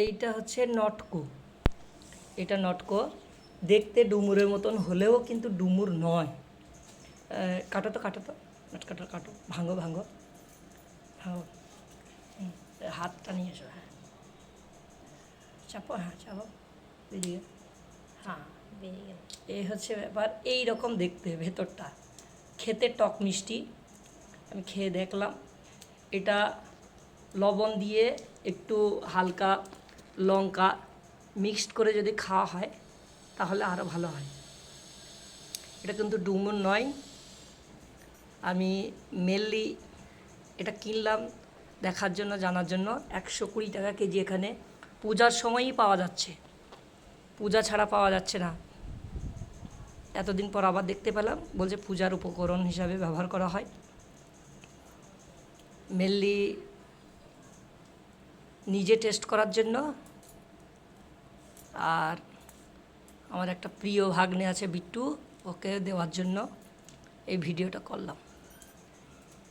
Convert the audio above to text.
এইটা হচ্ছে নটকো। এটা নটকো। দেখতে ডুমুরের মতন হলেও কিন্তু ডুমুর নয়। কাটো তো কাটো তো। নট কাটো কাটো। ভাঙো ভাঙো। ভাঙো। হাতটা নিয়ে এসো হ্যাঁ। চাপো হ্যাঁ চাপো। এদিকে হ্যাঁ বেরিয়ে গেল। এই হচ্ছে ব্যাপার। এই রকম দেখতে ভেতরটা। খেতে টক মিষ্টি। আমি খেয়ে দেখলাম। এটা লবণ দিয়ে একটু হালকা লঙ্কা মিক্সড করে যদি খাওয়া হয়, তাহলে আরও ভালো হয়। এটা কিন্তু ডুমুর নয়। আমি মেনলি এটা কিনলাম দেখার জন্য, জানার জন্য। একশো কুড়ি টাকা কেজি এখানে। পূজার সময়ই পাওয়া যাচ্ছে। পূজা ছাড়া পাওয়া যাচ্ছে না। এতদিন পর আবার দেখতে পেলাম, বলছে পূজার উপকরণ হিসাবে ব্যবহার করা হয়। মেনলি নিজে টেস্ট করার জন্য। আর আমার একটা প্রিয় ভাগ্নে আছে বিট্টু, ওকে দেওয়ার জন্য এই ভিডিওটা করলাম।